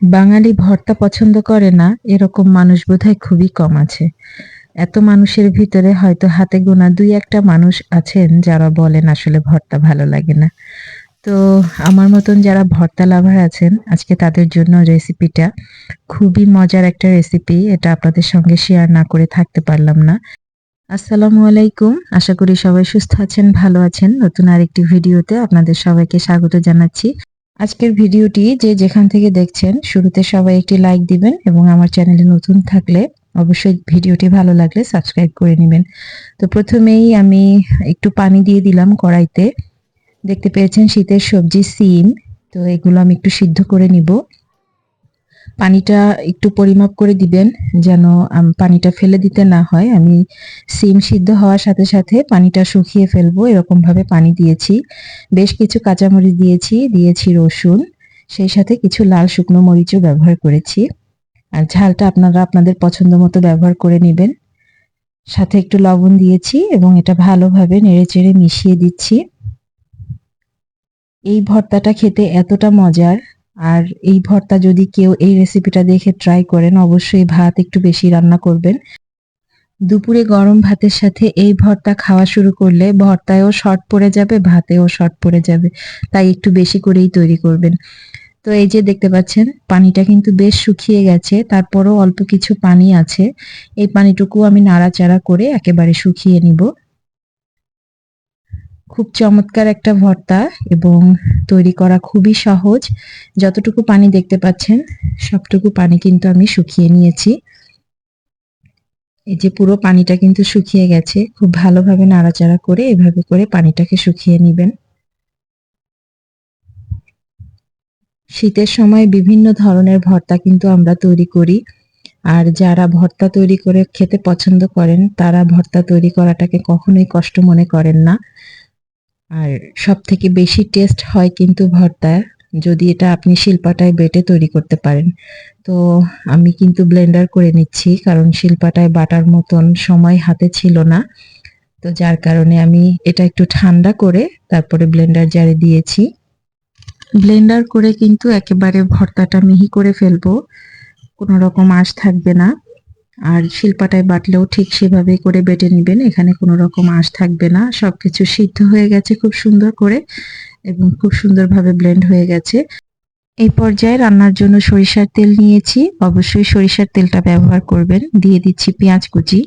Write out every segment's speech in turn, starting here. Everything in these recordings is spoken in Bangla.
বাঙালি ভর্তা পছন্দ করে না, এরকম মানুষ বোধহয় খুবই কম আছে। এত মানুষের ভিতরে হয়তো হাতে গোনা দুই একটা মানুষ আছেন যারা বলেন আসলে ভর্তা ভালো লাগে না। তো আমার মতন যারা ভর্তা লাভার আছেন, আজকে তাদের জন্য রেসিপিটা খুবই মজার একটা রেসিপি এটা আপনাদের সঙ্গে শেয়ার না করে থাকতে পারলাম না। আসসালামু আলাইকুম, আশা করি সবাই সুস্থ আছেন, ভালো আছেন। নতুন আরেকটি ভিডিওতে আপনাদের সবাইকে স্বাগত জানাচ্ছি। আজকের ভিডিওটি যে যেখান থেকে দেখছেন, শুরুতে সবাই একটি লাইক দিবেন এবং আমার চ্যানেলে নতুন থাকলে অবশ্যই ভিডিওটি ভালো লাগলে সাবস্ক্রাইব করে নেবেন। তো প্রথমেই আমি একটু পানি দিয়ে দিলাম কড়াইতে। দেখতে পেয়েছেন শীতের সবজি, সিম। তো এগুলো আমি একটু সিদ্ধ করে নিব। পানিটা একটু পরিমাপ করে দিবেন, যেন পানিটা ফেলে দিতে না হয়। আমি সিম সিদ্ধ হওয়ার সাথে সাথে পানিটা শুকিয়ে ফেলব এরকম ভাবে পানি দিয়েছি। বেশ কিছু কাঁচামরিচ দিয়েছি দিয়েছি রসুন, সেই সাথে কিছু লাল শুকনো মরিচও ব্যবহার করেছি। আর ঝালটা আপনারা আপনাদের পছন্দ মতো ব্যবহার করে নেবেন। সাথে একটু লবণ দিয়েছি এবং এটা ভালোভাবে নেড়ে চেড়ে মিশিয়ে দিচ্ছি। এই ভর্তাটা খেতে এতটা মজার। আর এই ভর্তা যদি কেউ এই রেসিপিটা দেখে ট্রাই করেন, অবশ্যই ভাত একটু বেশি রান্না করবেন। দুপুরে গরম ভাতের সাথে এই ভর্তা খাওয়া শুরু করলে ভর্তায়ও শর্ট পড়ে যাবে, ভাতেও শর্ট পড়ে যাবে। তাই একটু বেশি করেই তৈরি করবেন। তো এই যে দেখতে পাচ্ছেন, পানিটা কিন্তু বেশ শুকিয়ে গেছে, তারপরও অল্প কিছু পানি আছে। এই পানিটুকু আমি নাড়াচাড়া করে একেবারে শুকিয়ে নিব। খুব চমৎকার একটা ভর্তা এবং তৈরি করা খুবই সহজ। যতটুকু পানি দেখতে পাচ্ছেন, সবটুকু পানি কিন্তু আমি শুকিয়ে নিয়েছি। এই যে পুরো পানিটা কিন্তু শুকিয়ে গেছে, খুব ভালোভাবে নাড়াচাড়া করে এভাবে করে পানিটাকে শুকিয়ে নেবেন। শীতের সময় বিভিন্ন ধরনের ভর্তা কিন্তু আমরা তৈরি করি, আর যারা ভর্তা তৈরি করে খেতে পছন্দ করেন, তারা ভর্তা তৈরি করাটাকে কখনোই কষ্ট মনে করেন না। আর সব থেকে বেশি টেস্ট হয় কিন্তু ভর্তার যদি এটা আপনি শিল্পাটায় বেটে তৈরি করতে পারেন। তো আমি কিন্তু ব্লেন্ডার করে নিচ্ছি, কারণ শিল্পাটায় বাটার মতন সময় হাতে ছিল না। তো যার কারণে আমি এটা একটু ঠান্ডা করে তারপরে ব্লেন্ডার জারে দিয়েছি। ব্লেন্ডার করে কিন্তু একেবারে ভর্তাটা মিহি করে ফেলব, কোনো রকম আঁশ থাকবে না। আর শিলপাটায় বাটলেও ঠিক সেভাবে করে বেটে নেবেন, এখানে কোনো রকম আঁশ থাকবে না, সবকিছু সিদ্ধ হয়ে গেছে খুব সুন্দর করে এবং খুব সুন্দরভাবে ব্লেন্ড হয়ে গেছে। এই পর্যায়ে রান্নার জন্য সরিষার তেল নিয়েছি, অবশ্যই সরিষার তেলটা ব্যবহার করবেন, দিয়ে দিচ্ছি পেঁয়াজ কুচি,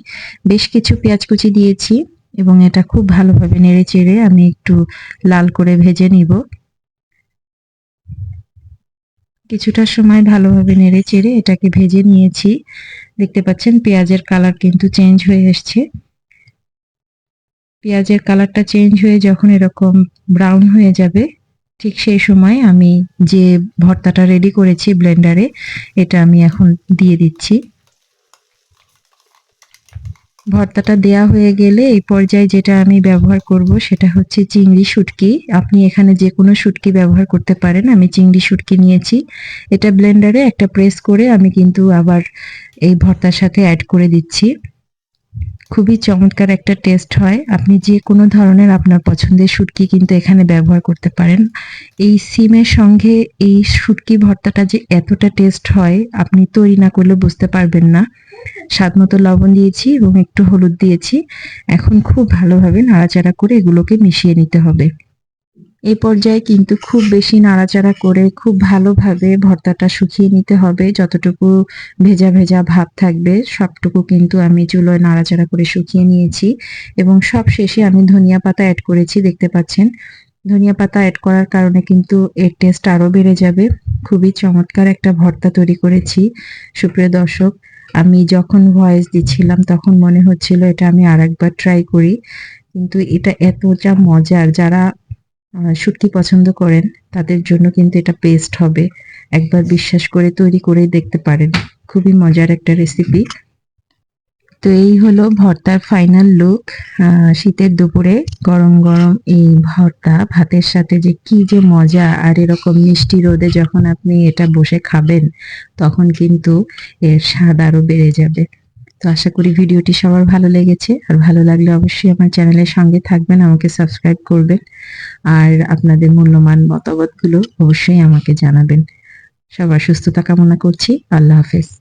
বেশ কিছু পেঁয়াজ কুচি দিয়েছি এবং এটা খুব ভালোভাবে নেড়ে চেড়ে আমি একটু লাল করে ভেজে নিব। কিছুটা সময় ভালোভাবে নেড়ে চেড়ে এটাকে ভেজে নিয়েছি। দেখতে পাচ্ছেন পেঁয়াজের কালার কিন্তু চেঞ্জ হয়ে এসছে। পেঁয়াজের কালারটা চেঞ্জ হয়ে যখন এরকম ব্রাউন হয়ে যাবে, ঠিক সেই সময় আমি যে ভর্তাটা রেডি করেছি ব্লেন্ডারে, এটা আমি এখন দিয়ে দিচ্ছি। ভর্তাটা দেয়া হয়ে গেলে এই পর্যায়ে যেটা আমি ব্যবহার করব সেটা হচ্ছে চিংড়ি শুটকি। আপনি এখানে যে কোনো শুটকি ব্যবহার করতে পারেন। আমি চিংড়ি শুটকি নিয়েছি। এটা ব্লেন্ডারে একটা প্রেস করে আমি কিন্তু আবার এই ভর্তার সাথে অ্যাড করে দিচ্ছি। খুবই চমৎকার একটা টেস্ট হয়। আপনি যে কোনো ধরনের আপনার পছন্দের সুটকি কিন্তু এখানে ব্যবহার করতে পারেন। এই সিমের সঙ্গে এই শুটকি ভর্তাটা যে এতটা টেস্ট হয়, আপনি তৈরি না করলে বুঝতে পারবেন না। স্বাদ মতো লবণ দিয়েছি এবং একটু হলুদ দিয়েছি। এখন খুব ভালোভাবে নাড়াচাড়া করে এগুলোকে মিশিয়ে নিতে হবে। এই পর্যায়ে কিন্তু খুব বেশি নাড়াচাড়া করে খুব ভালোভাবে ভর্তাটা শুকিয়ে নিতে হবে। যতটুকু ভেজা ভেজা ভাব থাকবে, সবটুকু কিন্তু আমি চুলোয় নাড়াচাড়া করে শুকিয়ে নিয়েছি। এবং সব শেষে আমি ধনিয়া পাতা অ্যাড করেছি, দেখতে পাচ্ছেন? ধনিয়া পাতা অ্যাড করার কারণে কিন্তু এর টেস্ট আরও বেড়ে যাবে। খুবই চমৎকার একটা ভর্তা তৈরি করেছি। সুপ্রিয় দর্শক, আমি যখন ভয়েস দিচ্ছিলাম তখন মনে হচ্ছিল এটা আমি আর একবার ট্রাই করি। কিন্তু এটা এতটা মজার, যারা শুটকি পছন্দ করেন, তাদের জন্য কিন্তু এটা পেস্ট হবে। একবার বিশ্বাস করে তৈরি করে দেখতে পারেন। খুবই মজার একটা রেসিপি তো এই হলো ভর্তার ফাইনাল লুক শীতের দুপুরে গরম গরম এই ভর্তা, ভাতের সাথে যে কি যে মজা আর এরকম মিষ্টি রোদে যখন আপনি এটা বসে খাবেন, তখন কিন্তু এর স্বাদ আরও বেড়ে যাবে। তো আশা করি ভিডিওটি সবার ভালো লেগেছে। আর ভালো লাগলে অবশ্যই আমার চ্যানেলের সঙ্গে থাকবেন, আমাকে সাবস্ক্রাইব করবেন। আর আপনাদের মূল্যবান মতামতগুলো অবশ্যই আমাকে জানাবেন। সবার সুস্থতা কামনা করছি। আল্লাহ হাফেজ।